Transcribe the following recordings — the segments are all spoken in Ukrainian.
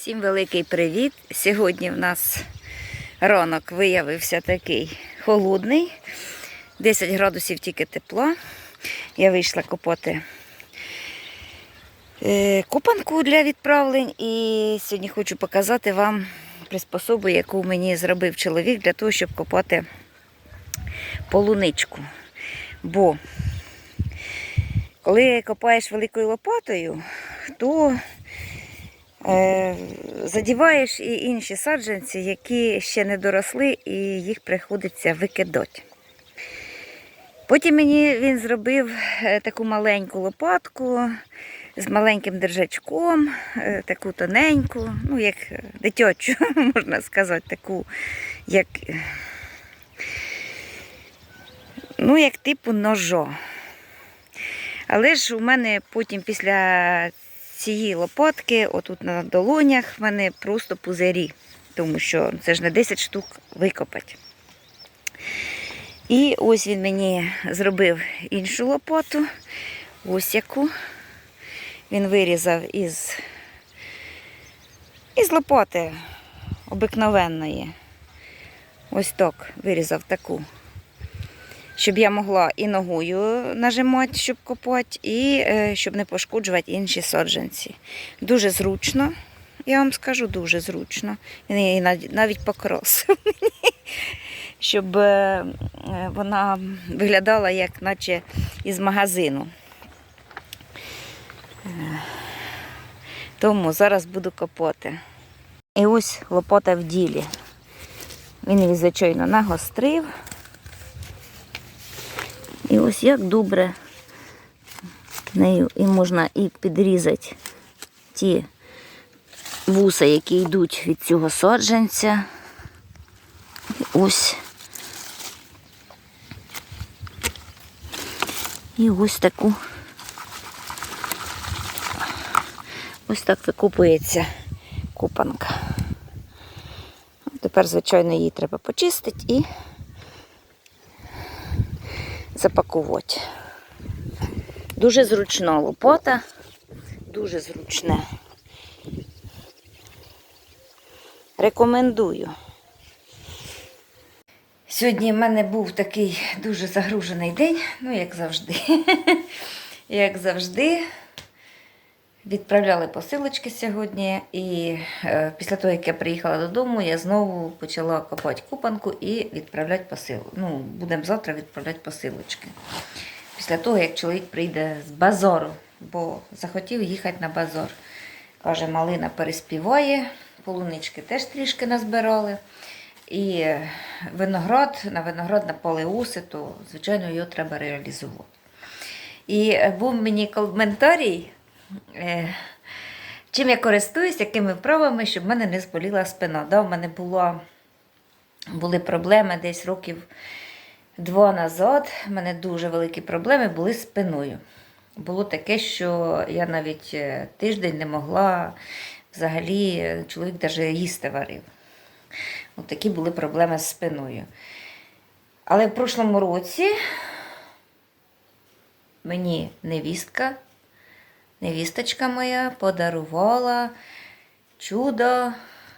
Всім великий привіт! Сьогодні в нас ранок виявився такий холодний, 10 градусів тільки тепла. Я вийшла копати е, копанку для відправлень і сьогодні хочу показати вам приспособу, яку мені зробив чоловік для того, щоб копати полуничку. Бо коли копаєш великою лопатою, то Задіваєш і інші саджанці, які ще не доросли, і їх приходиться викидати. Потім мені він зробив е, таку маленьку лопатку з маленьким держачком, е, таку тоненьку, ну, як дитячу, можна сказати, таку, як, ну, як типу ножо. Але ж у мене потім після цієї лопатки, отут на долонях, в мене просто пузирі, тому що це ж не 10 штук викопати. І ось він мені зробив іншу лопату, ось яку. Він вирізав із, із лопати обикновенної. Ось так вирізав таку щоб я могла і ногою нажимати, щоб копати, і е, щоб не пошкоджувати інші саджанці. Дуже зручно, я вам скажу, дуже зручно. Її навіть покрасив щоб е, вона виглядала як наче із магазину. Е, Тому зараз буду копати. І ось лопата в ділі. Він її, звичайно, нагострив. І ось як добре нею і можна і підрізати ті вуса, які йдуть від цього саджанця. І ось. І ось таку. Ось так викупується купанка. Тепер, звичайно, її треба почистити і запакувати. Дуже зручна лопата, дуже зручне. Рекомендую. Сьогодні в мене був такий дуже загружений день, ну, як завжди. Як завжди, відправляли посилочки сьогодні, і е, після того, як я приїхала додому, я знову почала копати купанку і відправляти посилку. Ну, будемо завтра відправляти посилочки. Після того, як чоловік прийде з базору, бо захотів їхати на базор. Каже, малина переспіває, полунички теж трішки назбирали. І е, виноград, на виноград на палеуси, то, звичайно, його треба реалізувати. І е, був мені коментарій, чим я користуюсь, якими вправами, щоб в мене не зболіла спина. Да, в мене була, були проблеми десь років два назад. У мене дуже великі проблеми були з спиною. Було таке, що я навіть е, тиждень не могла взагалі, е, чоловік навіть їсти варив. От такі були проблеми з спиною. Але в прошлому році мені невістка, невісточка моя подарувала чудо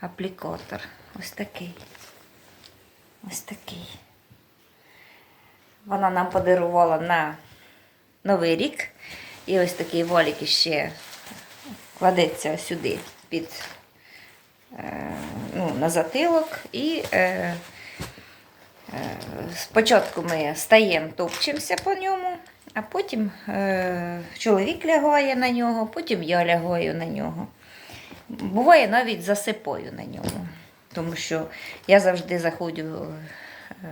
аплікатор. Ось такий. Ось такий. Вона нам подарувала на Новий рік. І ось такий валік іще кладеться сюди під е, ну, на затилок. І е, е, спочатку ми стаємо, топчемося по ньому, а потім е, чоловік лягає на нього, потім я лягаю на нього. Буває навіть засипаю на ньому, тому що я завжди заходжу е,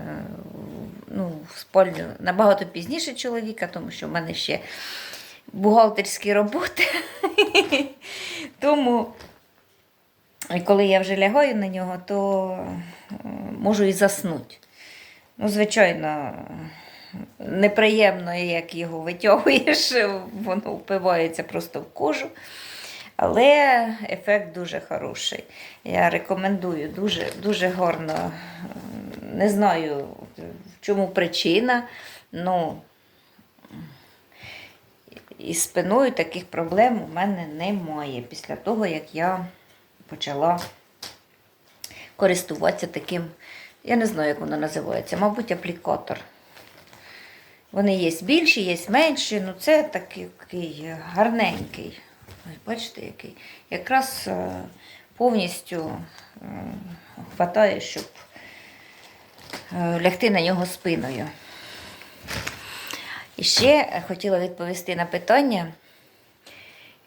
ну, в спальню набагато пізніше чоловіка, тому що в мене ще бухгалтерські роботи. Тому, коли я вже лягаю на нього, то е, можу і заснути. Ну, звичайно, неприємно, як його витягуєш, воно впивається просто в кожу. Але ефект дуже хороший. Я рекомендую, дуже, дуже гарно. Не знаю, в чому причина. Ну, із спиною таких проблем у мене немає після того, як я почала користуватися таким, я не знаю, як воно називається, мабуть, аплікатор. Вони є більші, є менші, ну це такий, гарненький. Ось бачите, який. Якраз е, повністю хватає, щоб е, лягти на нього спиною. І ще хотіла відповісти на питання.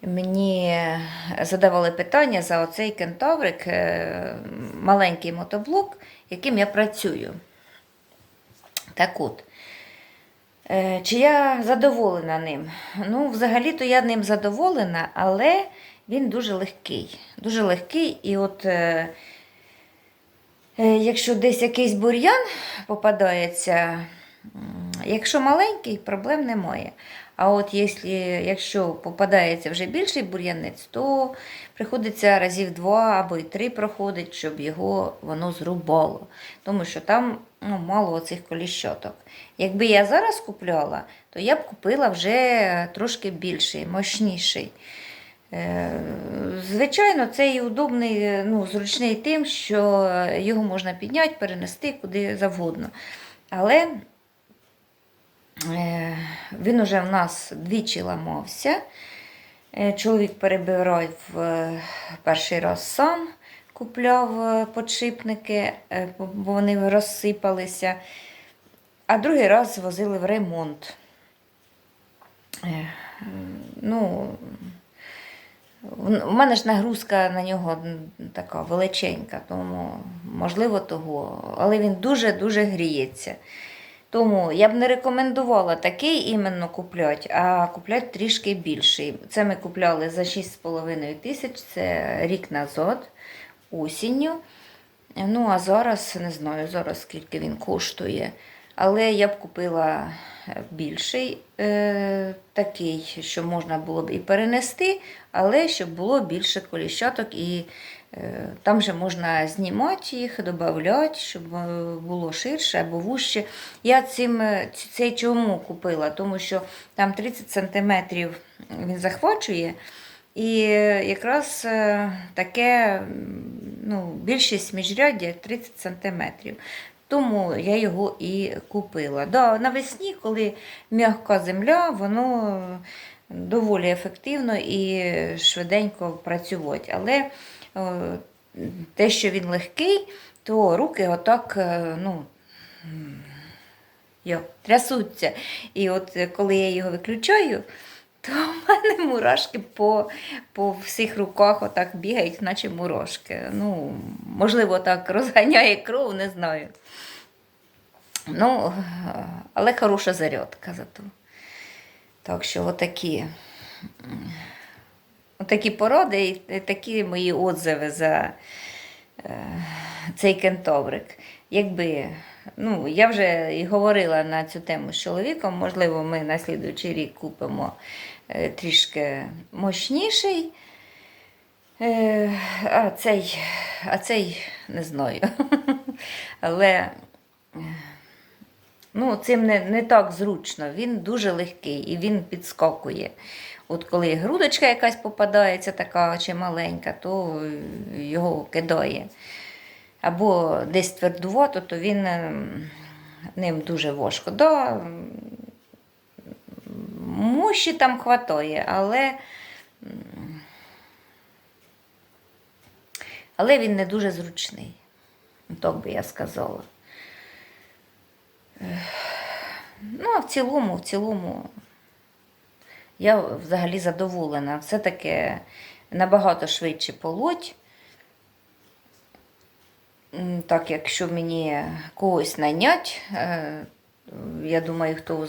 Мені задавали питання за оцей кентаврик, е, маленький мотоблок, яким я працюю. Так от, чи я задоволена ним? Ну, взагалі-то я ним задоволена, але він дуже легкий. Дуже легкий. І от е, е, якщо десь якийсь бур'ян попадається, якщо маленький, проблем немає. А от якщо, якщо попадається вже більший бур'янець, то приходиться разів два або й три проходить, щоб його воно зрубало. Тому що там ну, мало оцих коліщоток. Якби я зараз купляла, то я б купила вже трошки більший, мощніший. Е, Звичайно, це і удобний, е, ну, зручний тим, що його можна підняти, перенести куди завгодно. Але Е, Він уже в нас двічі ламався. Чоловік перебирав перший раз сам, купляв е, подшипники, е, бо вони розсипалися, а другий раз возили в ремонт. Е, Ну, у мене ж нагрузка на нього така величенька, тому можливо того, але він дуже-дуже гріється. Тому я б не рекомендувала такий іменно купляти, а купляти трішки більший. Це ми купляли за 6,5 тисяч, це рік назад, осінню. Ну, а зараз не знаю, зараз скільки він коштує. Але я б купила е, більший е, такий, що можна було б і перенести, але щоб було більше коліщаток і е, там же можна знімати їх, додати, щоб е, було ширше або вужче. Я цим, е, цей чому купила? Тому що там 30 см він захвачує. І якраз таке ну, більшість міжряддя 30 см. Тому я його і купила. Да, навесні, коли м'яка земля, воно доволі ефективно і швиденько працювати. Але е, те, що він легкий, то руки отак, е, ну, трясуться. І от коли я його виключаю, то в мене мурашки по, по всіх руках отак бігають, наче мурашки. Ну, можливо, так розганяє кров, не знаю. Ну, але хороша зарядка зато. Так що отакі, отакі породи і такі мої отзиви за е, цей кентаврик. Якби, ну, я вже і говорила на цю тему з чоловіком, можливо, ми на слідуючий рік купимо е, трішки мощніший. Е, а цей, а цей не знаю. Але ну, цим не, не так зручно. Він дуже легкий і він підскакує. От коли грудочка якась попадається, така чи маленька, то його кидає. Або десь твердувато, то він ем, ним дуже важко. Да, м, мощі там хватає, але, але він не дуже зручний. Так би я сказала. Ну, а в цілому, в цілому, я взагалі задоволена. Все-таки набагато швидше полоть. Так, якщо мені когось найнять, е, я думаю, хто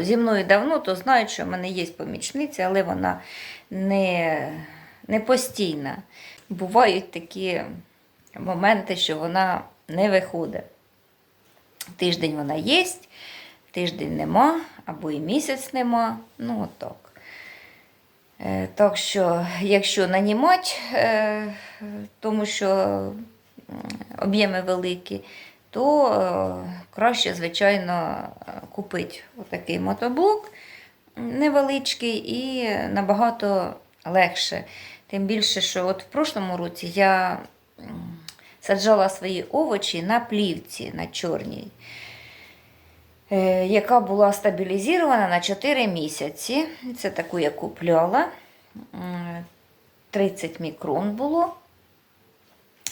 зі мною давно, то знають, що в мене є помічниця, але вона не, не постійна. Бувають такі моменти, що вона не виходить. Тиждень вона є, тиждень нема, або і місяць нема. Ну, отак. Е, Так що, якщо нанімати, е, тому що об'єми великі, то е, краще, звичайно, е, купити отакий мотоблок невеличкий і набагато легше. Тим більше, що от в прошлому році я саджала свої овочі на плівці на чорній, е, яка була стабілізована на 4 місяці. Це таку я купляла. 30 мікрон було.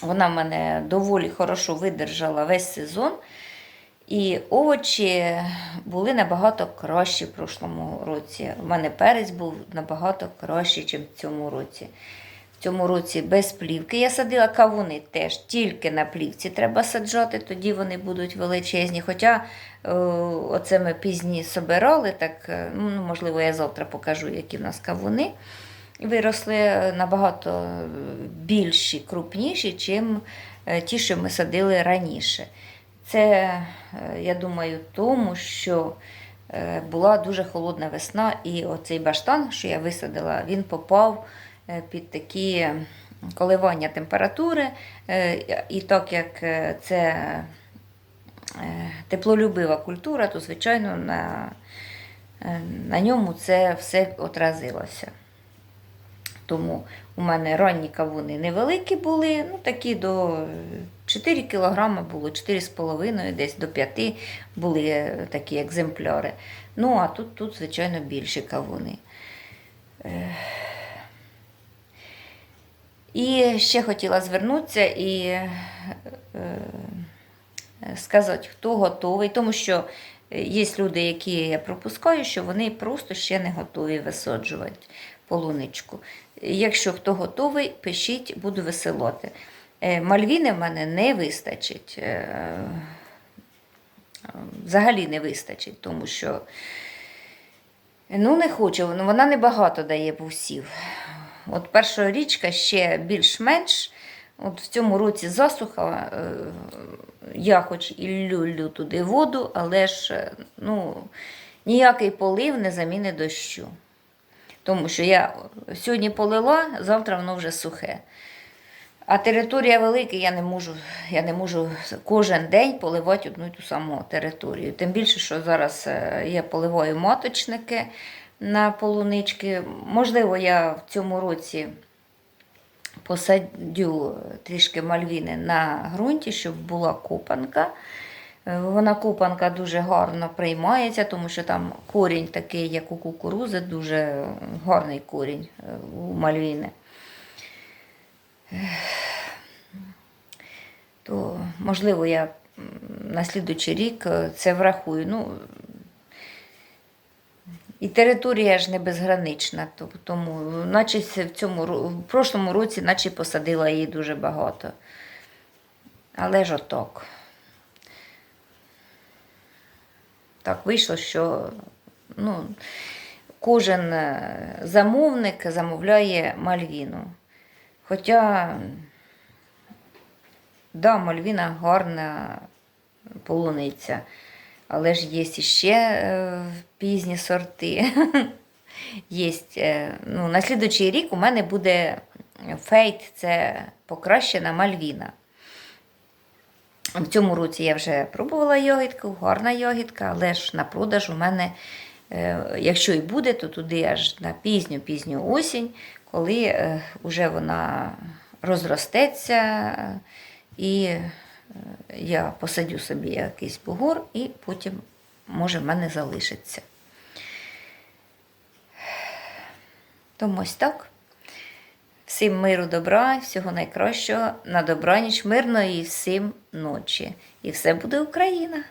Вона в мене доволі хорошо видержала весь сезон. І овочі були набагато кращі в прошлому році. У мене перець був набагато кращий, ніж в цьому році. В цьому році без плівки я садила кавуни теж тільки на плівці треба саджати, тоді вони будуть величезні. Хоча е, оце ми пізні собирали, так е, ну, можливо, я завтра покажу, які в нас кавуни. Виросли е, набагато більші, крупніші, чим е, ті, що ми садили раніше. Це, е, я думаю, тому що е, була дуже холодна весна, і оцей баштан, що я висадила, він попав е, під такі коливання температури. Е, І так як е, це е, теплолюбива культура, то, звичайно, на, е, на ньому це все отразилося. Тому у мене ранні кавуни невеликі були, ну такі до 4 кг було, 4,5 десь до 5 були е, такі екземпляри. Ну, а тут, тут звичайно, більші кавуни. Е, І ще хотіла звернутися і е, сказати, хто готовий, тому що є люди, які я пропускаю, що вони просто ще не готові висаджувати полуничку. Якщо хто готовий, пишіть, буду веселоти. Е, Мальвіни в мене не вистачить. е, Взагалі не вистачить, тому що ну, не хочу, ну, вона не багато дає бусів. От перша річка ще більш-менш. От в цьому році засуха, е, я хоч і люблю туди воду, але ж ну, ніякий полив не замінить дощу. Тому що я сьогодні полила, завтра воно вже сухе. А територія велика, я не можу, я не можу кожен день поливати одну і ту саму територію. Тим більше, що зараз е, я поливаю маточники на полунички. Можливо, я в цьому році посадю трішки мальвіни на ґрунті, щоб була копанка. Е, Вона копанка дуже гарно приймається, тому що там корінь такий, як у кукурузи, дуже гарний корінь е, у мальвіни. То, можливо, я на слідуючий рік е, це врахую. Ну, і територія ж не безгранична, тому наче в цьому в прошлому році наче посадила її дуже багато. Але ж отак. Так вийшло, що ну, кожен е, замовник замовляє Мальвіну. Хоча, да, Мальвіна гарна полуниця, але ж є ще е, пізні сорти. Є, е, ну, на слідуючий рік у мене буде фейт, це покращена Мальвіна. В цьому році я вже пробувала йогітку, гарна йогітка, але ж на продаж у мене, е, якщо і буде, то туди аж на пізню-пізню осінь, коли е, вже вона розростеться, е, і е, я посадю собі якийсь бугор, і потім, може, в мене залишиться. Тому ось так. Всім миру, добра, всього найкращого, на добраніч, мирної всім ночі. І все буде Україна!